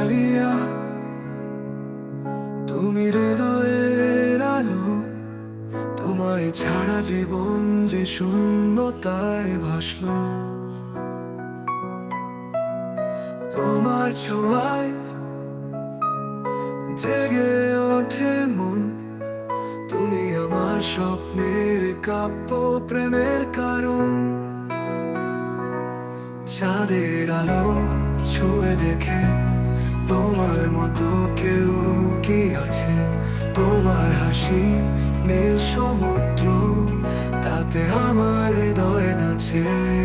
আলিয়া তুমি হৃদয়ের আলো তোমায় ছাড়া জীবন যে শূন্যতায় ভাসল তোমার ছোঁয়ায় জেগে ওঠে মন তুমি আমার স্বপ্নের কাব্য প্রেমের কারণ চাঁদের আলো ছুঁয়ে দেখে তোমার মতো কেউ কি আছে? তোমার হাসি নীল সমুদ্র তাতে আমার হৃদয় নাচে।